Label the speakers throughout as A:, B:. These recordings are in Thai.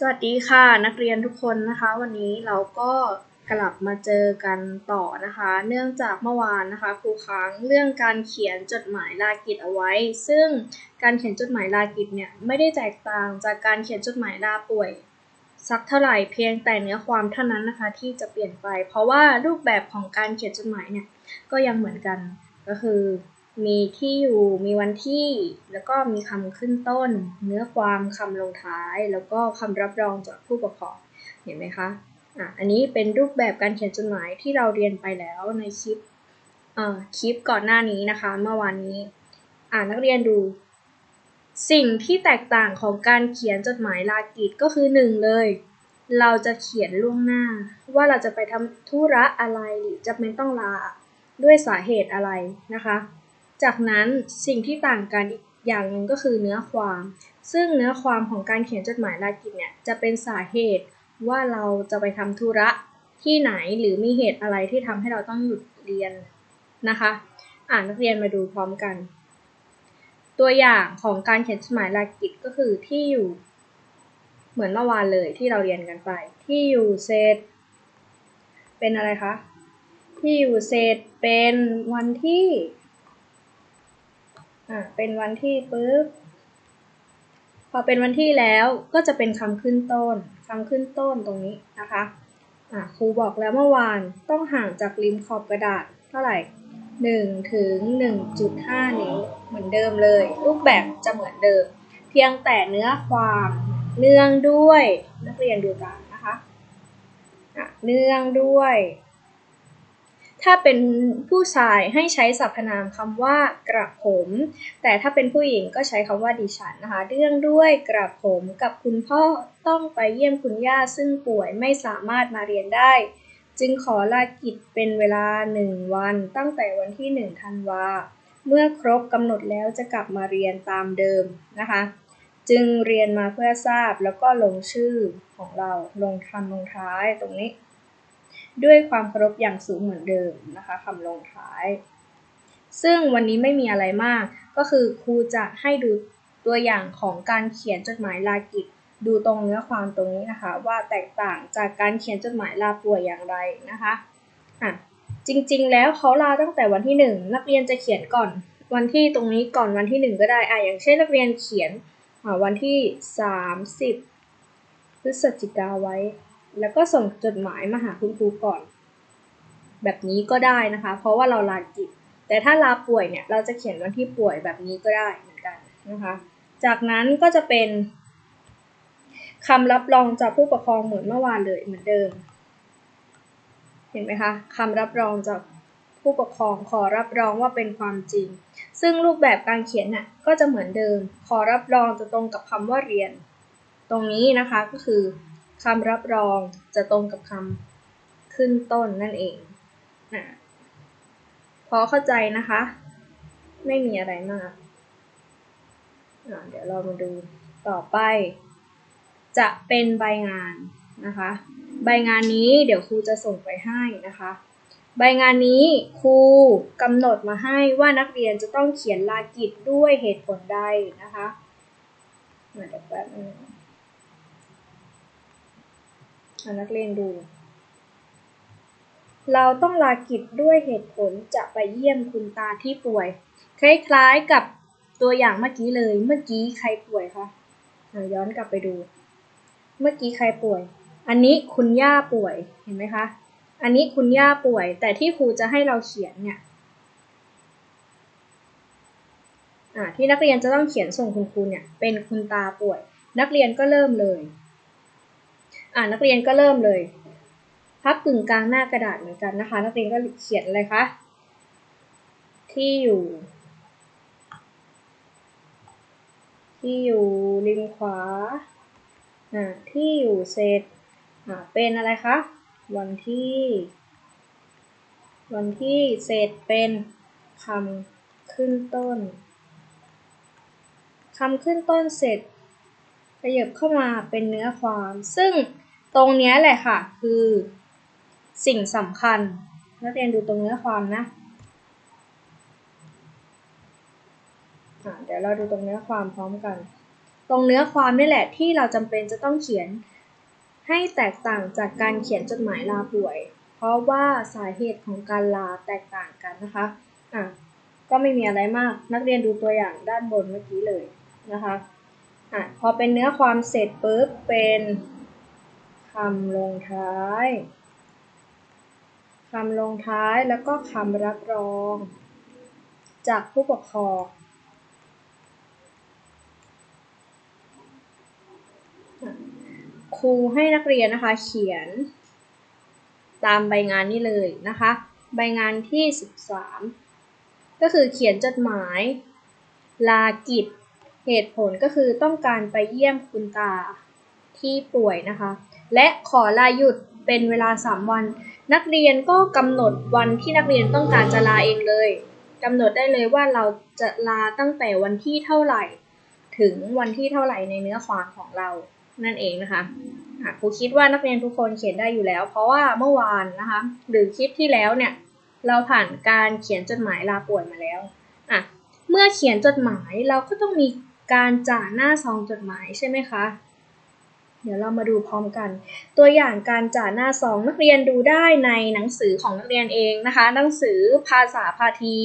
A: สวัสดีค่ะนักเรียนทุกคนนะคะ วันนี้เราก็กลับมาเจอกันต่อนะคะ เนื่องจากเมื่อวานนะคะครูค้างเรื่องการเขียนจดหมายลากิจเอาไว้ ซึ่งการเขียนจดหมายลากิจเนี่ยไม่ได้แตกต่างจากการเขียนจดหมายลาป่วย สักเท่าไหร่เพียงแต่เนื้อความเท่านั้นนะคะที่จะเปลี่ยนไป เพราะว่ารูปแบบของการเขียนจดหมายเนี่ยก็ยังเหมือนกันก็คือ มีที่อยู่ มีวันที่ แล้วก็มีคำขึ้นต้น เนื้อความคำลงท้าย แล้วก็คำรับรองจากผู้ปกครอง เห็นไหมคะ อะ อันนี้เป็นรูปแบบการเขียนจดหมายที่เราเรียนไปแล้วในคลิป เอ่อ คลิปก่อนหน้านี้นะคะ เมื่อวานนี้ อ่านักเรียนดู สิ่งที่แตกต่างของการเขียนจดหมายลากิจก็คือหนึ่งเลย เราจะเขียนล่วงหน้า ว่าเราจะไปทำธุระอะไรหรือจะเป็นต้องลาด้วยสาเหตุอะไรนะคะ จากนั้นสิ่งที่ต่างกันอีกอย่างหนึ่งก็คือเนื้อความ ซึ่งเนื้อความของการเขียนจดหมายลากิจเนี่ยจะเป็นสาเหตุว่าเราจะไปทำธุระที่ไหนหรือมีเหตุอะไรที่ทำให้เราต้องหยุดเรียนนะคะ อ่านนักเรียนมาดูพร้อมกัน ตัวอย่างของการเขียนจดหมายลากิจก็คือที่อยู่ เหมือนเมื่อวานเลยที่เราเรียนกันไป ที่อยู่เศษเป็นอะไรคะที่อยู่เศษเป็นวันที่ อ่าเป็นวันที่ปุ๊บพอเป็นวันที่แล้วก็จะเป็นคำขึ้นต้นคำขึ้นต้นตรงนี้นะคะอ่าครูบอกแล้วเมื่อวานต้องห่างจากริมขอบกระดาษเท่าไหร่1ถึง1.5 นิ้วเหมือนเดิมเลย รูปแบบจะเหมือนเดิม เพียงแต่เนื้อความเนื่องด้วยนักเรียนดูกันนะคะอะเนื่องด้วย ถ้าเป็นผู้ชายให้ใช้สรรพนามคำว่ากระผม แต่ถ้าเป็นผู้หญิงก็ใช้คำว่าดิฉันนะคะ เรื่องด้วยกระผมกับคุณพ่อต้องไปเยี่ยมคุณย่าซึ่งป่วยไม่สามารถมาเรียนได้ จึงขอลากิจเป็นเวลาหนึ่งวันตั้งแต่วันที่หนึ่งธันวา เมื่อครบกำหนดแล้วจะกลับมาเรียนตามเดิมนะคะ จึงเรียนมาเพื่อทราบแล้วก็ลงชื่อของเราลงคำลงท้ายตรงนี้ ด้วยความเคารพอย่างสูงเหมือนเดิมนะคะคำลงท้าย ซึ่งวันนี้ไม่มีอะไรมาก ก็คือครูจะให้ดูตัวอย่างของการเขียนจดหมายลากิจ ดูตรงเนื้อความตรงนี้นะคะ ว่าแตกต่างจากการเขียนจดหมายลาป่วยอย่างไรนะคะอะจริงๆ แล้วเขาลาตั้งแต่วันที่หนึ่งนักเรียนจะเขียนก่อนวันที่ตรงนี้ก่อนวันที่หนึ่งก็ได้อะอย่างเช่นนักเรียนเขียนวันที่สามสิบพฤศจิกาไว้ แล้วก็ส่งจดหมายมาหาคุณครูก่อน แบบนี้ก็ได้นะคะ เพราะว่าเราลากิจ แต่ถ้าลาป่วยเนี่ยเราจะเขียนวันที่ป่วยแบบนี้ก็ได้เหมือนกันนะคะ จากนั้นก็จะเป็นคำรับรองจากผู้ปกครองเหมือนเมื่อวานเลยเหมือนเดิม เห็นไหมคะคำรับรองจากผู้ปกครองขอรับรองว่าเป็นความจริง ซึ่งรูปแบบการเขียนน่ะก็จะเหมือนเดิม ขอรับรองจะตรงกับคำว่าเรียน ตรงนี้นะคะก็คือ คำรับรองจะตรงกับคำขึ้นต้นนั่นเองนะพอเข้าใจนะคะ ไม่มีอะไรมากเดี๋ยวเรามาดูต่อไป จะเป็นใบงานนะคะ ใบงานนี้เดี๋ยวครูจะส่งไปให้นะคะ ใบงานนี้ครูกำหนดมาให้ว่านักเรียนจะต้องเขียนลากิจด้วยเหตุผลใดนะคะมาเดี๋ยวแป๊บนึง นักเรียนดู เราต้องลากิจด้วยเหตุผลจะไปเยี่ยมคุณตาที่ป่วย คล้ายๆกับตัวอย่างเมื่อกี้เลย เมื่อกี้ใครป่วยคะย้อนกลับไปดู เมื่อกี้ใครป่วย อันนี้คุณย่าป่วย เห็นไหมคะ อันนี้คุณย่าป่วย แต่ที่ครูจะให้เราเขียนเนี่ยที่นักเรียนจะต้องเขียนส่งคุณครูเนี่ย เป็นคุณตาป่วย นักเรียนก็เริ่มเลย อ่านักเรียนก็เริ่มเลย พับกึ่งกลางหน้ากระดาษเหมือนกันนะคะ นักเรียนก็เขียนอะไรคะที่อยู่ ที่อยู่ริมขวาอ่าที่อยู่เศษอ่าเป็นอะไรคะวันที่ วันที่เศษเป็นคำขึ้นต้นคำขึ้นต้นเสร็จขยับเข้ามาเป็นเนื้อความ ซึ่ง ตรงนี้แหละค่ะ คือสิ่งสำคัญ นักเรียนดูตรงเนื้อความนะเดี๋ยวเราดูตรงเนื้อความพร้อมกัน ตรงเนื้อความนี่แหละที่เราจำเป็นจะต้องเขียนให้แตกต่างจากการเขียนจดหมายลาป่วย เพราะว่าสาเหตุของการลาแตกต่างกันนะคะ อะ ก็ไม่มีอะไรมาก นักเรียนดูตัวอย่างด้านบนเมื่อกี้เลยนะคะ อะ พอเป็นเนื้อความเสร็จปุ๊บเป็น คำลงท้ายคำลงท้ายแล้วก็คำรับรอง จากผู้ปกครองครูให้นักเรียนนะคะเขียน ตามใบงานนี้เลยนะคะ ใบงานที่ 13 ก็คือเขียนจดหมาย ลากิจ เหตุผลก็คือต้องการไปเยี่ยมคุณตาที่ป่วยนะคะ และขอลาหยุดเป็นเวลา 3 วัน นักเรียนก็กำหนดวันที่นักเรียนต้องการจะลาเองเลยกำหนดได้เลยว่าเราจะลาตั้งแต่วันที่เท่าไหร่ ถึงวันที่เท่าไหร่ในเนื้อความของเรานั่นเองนะคะะครูคิดว่านักเรียนทุกคนเขียนได้อยู่แล้ว เพราะว่าเมื่อวานนะคะหรือคลิปที่แล้วเนี่ยเราผ่านการเขียนจดหมายลาป่วยมาแล้วอะเมื่อเขียนจดหมายเราก็ต้องมีการจ่าหน้าซองจดหมายใช่ไหมคะ เดี๋ยวเรามาดูพร้อมกัน ตัวอย่างการจ่าหน้าซองนักเรียนดูได้ในหนังสือของนักเรียนเองนะคะ หนังสือภาษาพาที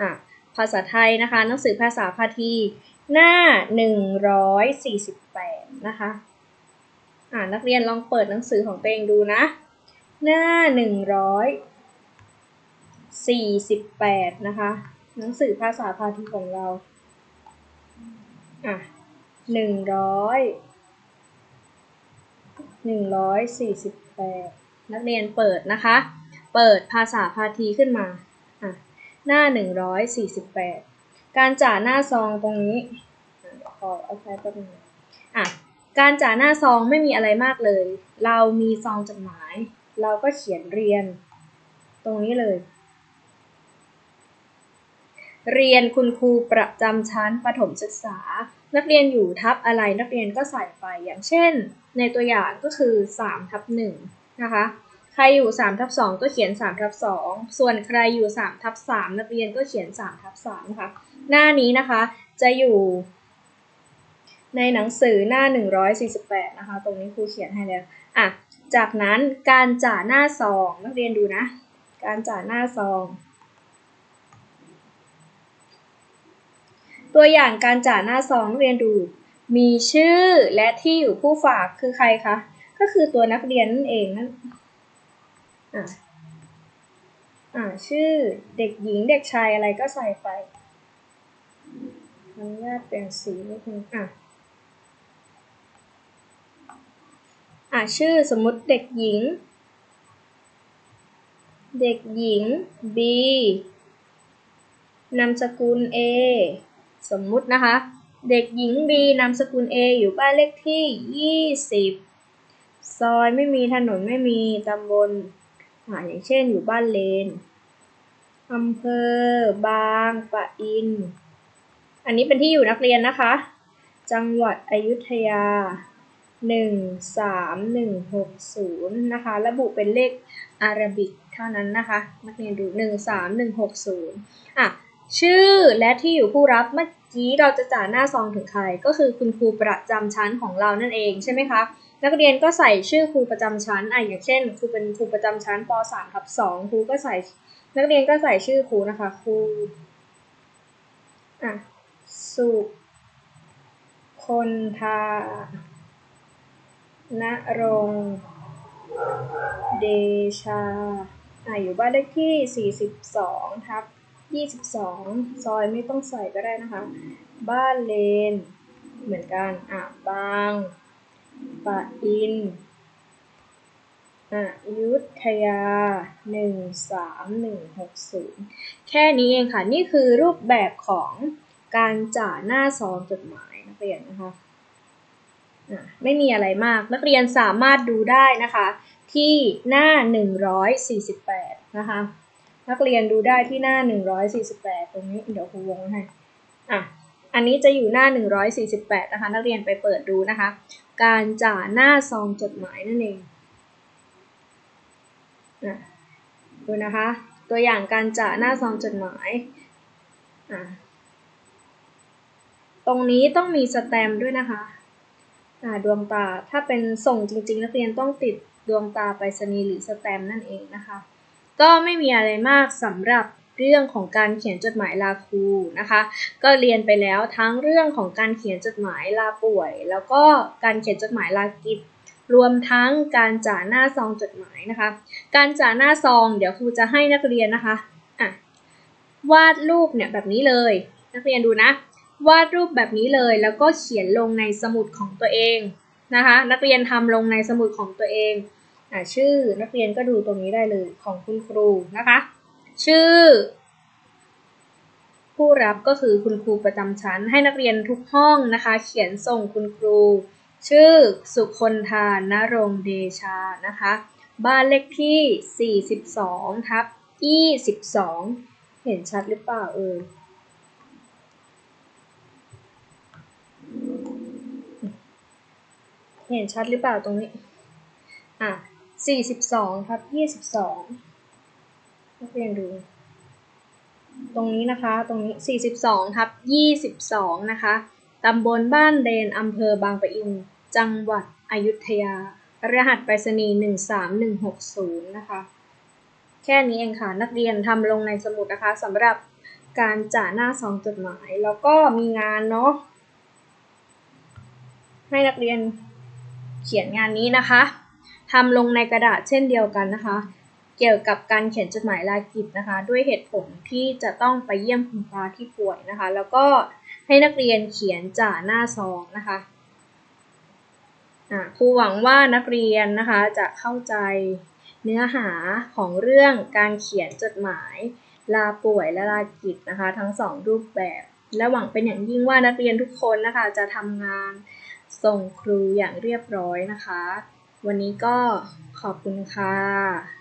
A: อะภาษาไทยนะคะ หนังสือภาษาพาทีหน้า 148 นะคะอ่านักเรียนลองเปิดหนังสือของตัวเองดูนะ หน้า 148 นะคะ หนังสือภาษาพาทีของเราอะ100 148 นักเรียนเปิดนะคะ เปิดภาษาพาทีขึ้นมาอะหน้า 148 การจ่าหน้าซองตรงนี้ขอเอาใช้แป๊บนึงอะการจ่าหน้าซองไม่มีอะไรมากเลย เรามีซองจดหมาย เราก็เขียนเรียน ตรงนี้เลย เรียนคุณครูประจำชั้นประถมศึกษา นักเรียนอยู่ทับอะไรนักเรียนก็ใส่ไปอย่างเช่น ในตัวอย่างก็คือ3ทับ1นะคะใครอยู่3ทับ2ก็เขียน3ทับ2ส่วนใครอยู่3ทับ3นักเรียนก็เขียน3ทับ3นะคะหน้านี้นะคะจะอยู่ในหนังสือหน้า 148 นะคะ ตรงนี้ครูเขียนให้แล้วอะจากนั้นการจ่าหน้าซองนักเรียนดูนะ การจ่าหน้าซอง ตัวอย่างการจ่าหน้าซองเรียนดู มีชื่อและที่อยู่ผู้ฝากคือใครคะ ก็คือตัวนักเรียนนั่นเองนั่นอะอ่าชื่อเด็กหญิงเด็กชายอะไรก็ใส่ไปอนุญาตเปลี่ยนสีนิดนึงอะอะชื่อสมมติเด็กหญิง เด็กหญิง B นามสกุล A สมมุตินะคะ เด็กหญิง B นามสกุล A อยู่บ้านเลขที่ 20 ซอยไม่มีถนนไม่มีตำบลออย่างเช่นอยู่บ้านเลนอำเภอบางปะอิน อันนี้เป็นที่อยู่นักเรียนนะคะ จังหวัดอยุธยา 13160 นะคะ ระบุเป็นเลขอารบิกเท่านั้นนะคะ นักเรียนดู 13160 อะ ชื่อและที่อยู่ผู้รับเมื่อ กี้เราจะจ่าหน้าซองถึงใคร ก็คือคุณครูประจำชั้นของเรานั่นเองใช่ไหมคะนักเรียนก็ใส่ชื่อครูประจำชั้นอะอย่างเช่นครูเป็นครูประจำชั้นป .3 ทับ2ครูก็ใส่นักเรียนก็ใส่ชื่อครูนะคะครูอะสุคนทาณรงเดชาอ่าอยู่บ้านเลขที่ 42ทับ 22ซอยไม่ต้องใส่ก็ได้นะคะ บ้านเลน เหมือนกัน อะ บางปะอินอะยุทยา 13160 แค่นี้เองค่ะ นี่คือรูปแบบของการจ่าหน้าซองจดหมายนักเรียนนะคะไม่มีอะไรมากนักเรียนสามารถดูได้นะคะ ที่หน้า 148 นะคะ นักเรียนดูได้ที่หน้า 148 ตรงนี้เดี๋ยวครูวงให้อะอันนี้จะอยู่หน้า 148 นะคะ นักเรียนไปเปิดดูนะคะ การจ่าหน้าซองจดหมายนั่นเองนะดูนะคะ ตัวอย่างการจ่าหน้าซองจดหมายอะตรงนี้ต้องมีสแตมป์ด้วยนะคะอ่าดวงตาถ้าเป็นส่งจริงๆ นักเรียนต้องติดดวงตาไปรษณีย์หรือสแตมป์นั่นเองนะคะ ก็ไม่มีอะไรมากสำหรับเรื่องของการเขียนจดหมายลาครูนะคะ ก็เรียนไปแล้วทั้งเรื่องของการเขียนจดหมายลาป่วย แล้วก็การเขียนจดหมายลากิจรวมทั้งการจ่าหน้าซองจดหมายนะคะ การจ่าหน้าซอง เดี๋ยวครูจะให้นักเรียนนะคะอะวาดรูปเนี่ยแบบนี้เลย นักเรียนดูนะ วาดรูปแบบนี้เลย แล้วก็เขียนลงในสมุดของตัวเองนะคะ นักเรียนทำลงในสมุดของตัวเอง ชื่อนักเรียนก็ดูตรงนี้ได้เลยของคุณครูนะคะ ชื่อ ผู้รับก็คือคุณครูประจำชั้น ให้นักเรียนทุกห้องนะคะ เขียนส่งคุณครู ชื่อสุคนทานนรงเดชานะคะ บ้านเลขที่ 42 ทับ 22 เห็นชัดหรือเปล่าเออเห็นชัดหรือเปล่าตรงนี้ อะ 42ทับ22นักเรียนดู ตรงนี้นะคะ ตรงนี้42ทับ22นะคะตำบลบ้านเดนอำเภอบางปะอิน จังหวัดอยุธยา รหัสไปรษณีย์13160นะคะ แค่นี้เองค่ะ นักเรียนทำลงในสมุดนะคะสำหรับการจ่าหน้าซองจดหมาย แล้วก็มีงานเนาะให้นักเรียนเขียนงานนี้นะคะ ทำลงในกระดาษเช่นเดียวกันนะคะ เกี่ยวกับการเขียนจดหมายลากิจนะคะ ด้วยเหตุผลที่จะต้องไปเยี่ยมคุณตาที่ป่วยนะคะ แล้วก็ให้นักเรียนเขียนจ่าหน้าซองนะคะครูหวังว่านักเรียนนะคะจะเข้าใจเนื้อหาของเรื่องการเขียนจดหมายลาป่วยและลากิจนะคะ ทั้งสองรูปแบบ และหวังเป็นอย่างยิ่งว่านักเรียนทุกคนนะคะ จะทำงานส่งครูอย่างเรียบร้อยนะคะ วันนี้ก็ขอบคุณค่ะ